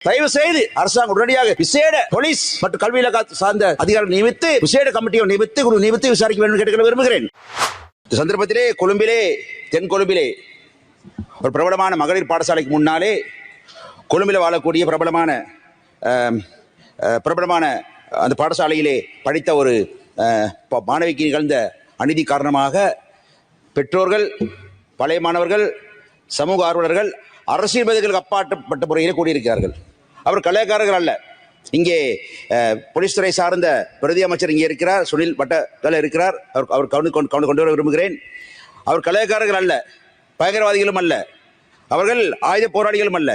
தயவு செய்து அரசாங்கம் உடனடியாக விசேட போலீஸ் மற்றும் கல்வி இலக்கா சார்ந்த அதிகாரிகள் நியமித்து விசேட கமிட்டியை நியமித்து குழு நியமித்து விசாரிக்க வேண்டும் என்று விரும்புகிறேன். இந்த சந்தர்ப்பத்திலே கொழும்பிலே தென் கொழும்பிலே ஒரு பிரபலமான மகளிர் பாடசாலைக்கு முன்னாலே கொழும்பில் வாழக்கூடிய பிரபலமான பிரபலமான அந்த பாடசாலையிலே படித்த ஒரு ப- மாணவிக்கு நிகழ்ந்த அநீதி காரணமாக பெற்றோர்கள் பழைய மாணவர்கள் சமூக ஆர்வலர்கள் அரசியல்வாதிகளுக்கு அப்பாற்பட்ட முறையில் கூடியிருக்கிறார்கள். அவர் கலையக்காரர்கள் அல்ல. இங்கே போலீஸ் துறை சார்ந்த பிரதி அமைச்சர் இங்கே இருக்கிறார் சுனில் பட்டகல இருக்கிறார். அவர் அவர் கவனி கொண்டு கவனி கொண்டு வர விரும்புகிறேன். அவர் கலையக்காரர்கள் அல்ல பயங்கரவாதிகளும் அல்ல. அவர்கள் ஆயுத போராளிகளும் அல்ல.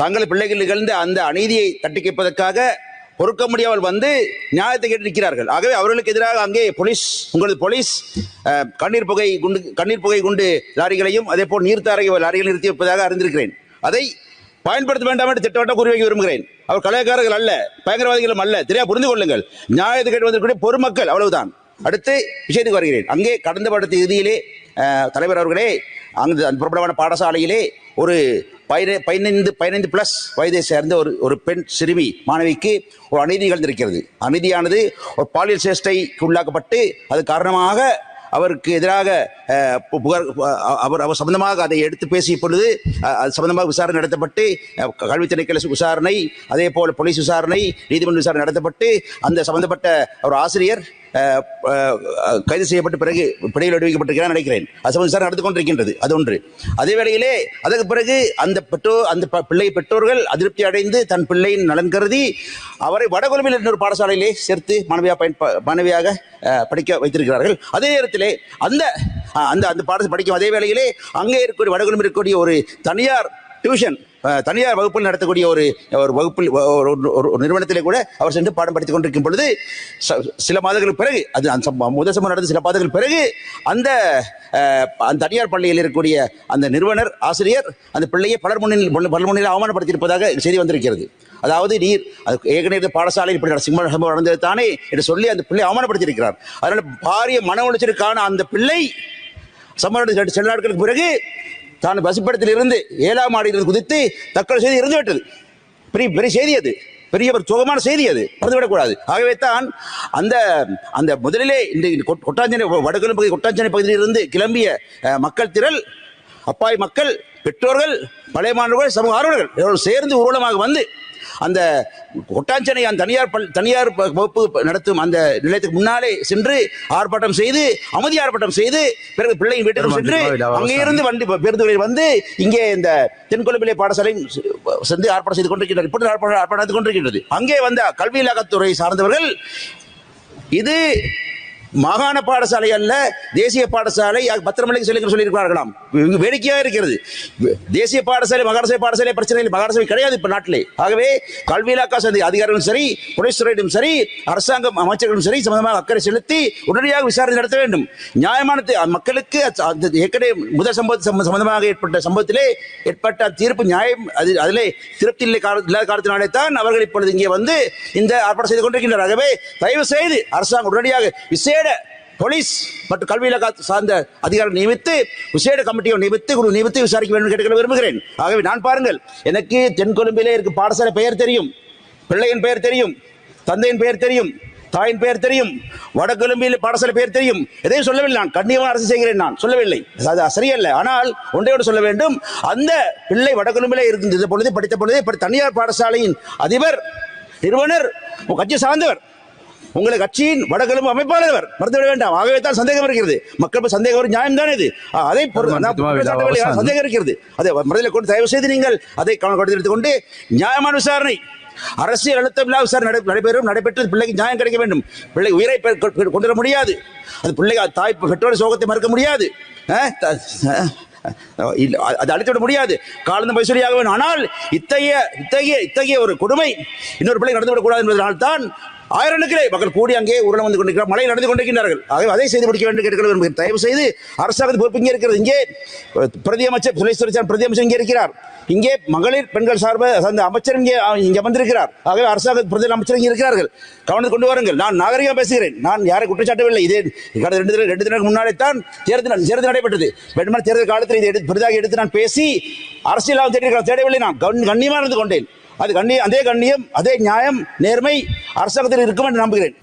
தங்கள் பிள்ளைகள் நிகழ்ந்த அந்த அநீதியை தட்டி கேட்பதற்காக பொறுக்க முடியாமல் வந்து நியாயத்தை கேட்டு நிற்கிறார்கள். ஆகவே அவர்களுக்கு எதிராக அங்கே போலீஸ் உங்களது போலீஸ் கண்ணீர் புகை குண்டு கண்ணீர் புகை குண்டு லாரிகளையும் அதே போல் நீர்த்தாரை லாரிகள் நிறுத்தி வைப்பதாக அறிந்திருக்கிறேன். அதை பயன்படுத்த வேண்டாம் என்று திட்டவட்டம் கூறி வைக்க விரும்புகிறேன். அவர் கலைக்காரர்கள் அல்ல பயங்கரவாதிகளும் அல்ல. தெரியா புரிந்து கொள்ளுங்கள். நியாயத்தை கேட்டு வந்திருக்கக்கூடிய பொதுமக்கள் அவ்வளவுதான். அடுத்து விஷயத்துக்கு வருகிறேன். அங்கே கடந்த படத்து இறுதியிலே தலைவர் அவர்களே அங்கு அந்த பிரபலமான பாடசாலையிலே ஒரு பதினை பதினைந்து பதினைந்து பிளஸ் வயதை சேர்ந்த ஒரு ஒரு பெண் சிறுமி மாணவிக்கு ஒரு அநீதி நிகழ்ந்திருக்கிறது. அநீதியானது ஒரு பாலியல் சேஷ்டைக்கு உள்ளாக்கப்பட்டு அது காரணமாக அவருக்கு எதிராக புகார் அவர் அவர் சம்பந்தமாக அதை எடுத்து பேசிய பொழுது அது சம்பந்தமாக விசாரணை நடத்தப்பட்டு அஹ், கல்வி திணைக்கள விசாரணை அதே போல் போலீஸ் விசாரணை நீதிமன்ற விசாரணை நடத்தப்பட்டு அந்த சம்பந்தப்பட்ட ஒரு ஆசிரியர் கைது செய்யப்பட்ட பிறகு பிணையில் விடுவிக்கப்பட்டிருக்கிறார் நினைக்கிறேன். அது விசாரணை நடந்து கொண்டிருக்கின்றது. அது ஒன்று. அதே வேளையிலே அதற்கு பிறகு அந்த பெற்றோர் அந்த ப- பிள்ளை பெற்றோர்கள் அதிருப்தி அடைந்து தன் பிள்ளையின் நலன் கருதி அவரை வடகொழும்பில் இன்னொரு பாடசாலையிலே சேர்த்து மாணவியாக பயன் மனைவியாக மாணவியாக படிக்க வைத்திருக்கிறார்கள். அதே நேரத்திலே அந்த அந்த அந்த பாடத்தை படிக்கும் அதே வேளையிலே அங்கே இருக்கக்கூடிய வடகொழும்பில் இருக்கக்கூடிய ஒரு தனியார் டியூஷன் தனியார் வகுப்பில் நடத்தக்கூடிய ஒரு ஒரு வகுப்பில் ஒரு- ஒரு- ஒரு நிறுவனத்திலே கூட அவர் சென்று பாடம் படித்துக் கொண்டிருக்கும் பொழுது ச- சில மாதங்களுக்கு பிறகு அது அந்த முதல் சம்பவம் நடந்த சில மாதங்கள் பிறகு அந்த அந்த தனியார் பள்ளியில் இருக்கக்கூடிய அந்த நிறுவனர் ஆசிரியர் அந்த பிள்ளையை பலர் முன்னில் பலர் முன்னில் அவமானப்படுத்தியிருப்பதாக செய்தி வந்திருக்கிறது. அதாவது நீர் அது ஏகனவே இந்த பாடசாலையில் இப்படி நட- சிம்ம சம்பவம் நடந்தது தானே என்று சொல்லி அந்த பிள்ளை அவமானப்படுத்தியிருக்கிறார். அதனால் பாரிய மன உளைச்சலுக்கான அந்த பிள்ளை சம்பவம் சில நாட்களுக்கு பிறகு தான் பசுப்படத்தில் இருந்து ஏழாம் மாடியிலிருந்து குதித்து தற்கொலை செய்து இருந்து விட்டது. பெரிய பெரிய செய்தி அது. பெரிய ஒரு சுகமான செய்தி அது. மறந்துவிடக்கூடாது. ஆகவே தான் அந்த அந்த முதலிலே இந்த கொட்- கொட்டாஞ்சேனை வடகிழக்கு பகுதி கொட்டாஞ்சனை பகுதியிலிருந்து கிளம்பிய மக்கள் திரள் அப்பாய் மக்கள் பெற்றோர்கள் பழைய மாணவர்கள் சமூக ஆர்வலர்கள் சேர்ந்து ஊர்வலமாக வந்து அந்த கொட்டாஞ்சனை அந்த தனியார் தனியார் வகுப்பு நடத்தும் அந்த நிலையத்துக்கு முன்னாலே சென்று ஆர்ப்பாட்டம் செய்து அமைதி ஆர்ப்பாட்டம் செய்து பிறகு பிள்ளையின் வீட்டுக்கு சென்று அங்கே இருந்து வண்டி பேருந்துகளில் வந்து இங்கே இந்த தென்கொழும்பிலே பாடசாலை சென்று ஆர்ப்பாட்டம் செய்து கொண்டிருக்கின்றனர் இப்பொழுது ஆர்ப்பாட்டம் ஆர்ப்பாட்டம் நடந்து கொண்டிருக்கின்றது. அங்கே வந்த கல்வி இலாக்கத்துறை சார்ந்தவர்கள் இது மாகாண பாடசாலை அல்ல தேசிய பாடசாலை பத்திரமலைக்கு சொல்லி சொல்லியிருக்கிறார்களாம் வேடிக்கையாக இருக்கிறது. தேசிய பாடசாலை மகாரசபை பாடசாலை பிரச்சனை இல்லை. மகாரசபை கிடையாது இப்போ நாட்டிலே. ஆகவே கல்வி இலாக்கா சந்தை அதிகாரிகளும் சரி புலேஸ்வரிடம் சரி அரசாங்கம் அமைச்சர்களும் சரி சம்பந்தமாக அக்கறை செலுத்தி உடனடியாக விசாரணை நடத்த வேண்டும். நியாயமானது மக்களுக்கு அந்த ஏற்கனவே முதல் சம்பவ சம்பந்தமாக ஏற்பட்ட சம்பவத்திலே ஏற்பட்ட தீர்ப்பு நியாயம் அது அதிலே திருப்தி இல்லை கால இல்லாத காரணத்தினாலே தான் அவர்கள் இப்பொழுது இங்கே வந்து இந்த ஆர்ப்பாட்டம் செய்து கொண்டிருக்கின்றனர். ஆகவே தயவு செய்து அரசாங்கம் உடனடியாக விசேட போலீஸ் மற்றும் கல்வி இலக்கா சார்ந்த அதிகாரம் நியமித்து விசேட கமிட்டியை நியமித்து குழு நியமித்து விசாரிக்க வேண்டும் என்று கேட்டுக்கொள்ள விரும்புகிறேன். ஆகவே நான் பாருங்கள் எனக்கு தென்கொழும்பிலே இருக்கு பாடசாலை பெயர் தெரியும் பிள்ளையின் பெயர் தெரியும் தந்தையின் பெயர் தெரியும் தாயின் பெயர் தெரியும் வடகொழும்பில் பாடசாலை பெயர் தெரியும். எதையும் சொல்லவில்லை நான் கண்ணியமாக அரசு செய்கிறேன் நான் சொல்லவில்லை. அது சரியல்ல ஆனால் ஒன்றையோடு சொல்ல வேண்டும் அந்த பிள்ளை வடகொழும்பிலே இருந்த பொழுது படித்த பொழுது தனியார் பாடசாலையின் அதிபர் நிறுவனர் கட்சி சார்ந்தவர் உங்களை கட்சியின் வடகிழமை அமைப்பாளர் அவர் மறந்துவிட வேண்டாம். ஆகவே தான் சந்தேகம் இருக்கிறது. மக்கள் சந்தேகம் ஒரு நியாயம் தான் இது. அதை. சந்தேகம் இருக்கிறது? அதை மனதில் கொண்டு தயவு செய்து நீங்கள் அதை கவனம் எடுத்துக்கொண்டு நியாயமான விசாரணை. அரசியல் அழுத்தம் இல்லாத விசாரணை நடை- நடைபெறும் நடைபெற்று பிள்ளைக்கு நியாயம் கிடைக்க வேண்டும். பிள்ளை உயிரை கொண்டு வர முடியாது. அது பிள்ளை தாய் பெற்றோர் சோகத்தை மறுக்க முடியாது. அதை அழித்துவிட முடியாது. காலந்த பைசொலியாக வேண்டும். ஆனால் இத்தகைய இத்தகைய இத்தகைய ஒரு கொடுமை இன்னொரு பிள்ளை நடந்துவிடக்கூடாது என்பதனால் தான் ஆயிரக்கணக்கிலே மக்கள் கூடி அங்கே உருளம் வந்து கொண்டிருக்கிறார் மழை நடந்து கொண்டிருக்கிறார்கள் ஆகவே அதை செய்து முடிக்க வேண்டும் கேட்க விரும்புகிறேன் தயவு செய்து அரசாங்கத்தை பொறுப்பு இங்கே இருக்கிறது. இங்கே பிரதியமைச்சர் பிரதி அமைச்சர் இங்கே இருக்கிறார். இங்கே மகளிர் பெண்கள் சார்பு அந்த அமைச்சர் இங்கே இங்கே வந்திருக்கிறார் ஆகவே அரசாங்க பிரதி அமைச்சர் இங்கே இருக்கிறார்கள். கவனம் கொண்டு வாருங்கள். நான் நாகரிகம் பேசுகிறேன். நான் யாரை குற்றச்சாட்டவில்லை. இதே கடந்த ரெண்டு ரெண்டு தினம் முன்னாடி தான் தேர்தல் தேர்தல் நடைபெற்றது. வேண்டுமான தேர்தல் காலத்தில் இதை எடுத்து பெரிதாக எடுத்து நான் பேசி அரசியலாக தேடி தேடவில்லை. நான் கண்- கண்ணியமாக இருந்து கொண்டேன். அது கண்ணியம் அதே கண்ணியம் அதே நியாயம் நேர்மை அரசாங்கத்தில் இருக்கும் என்று நம்புகிறேன்.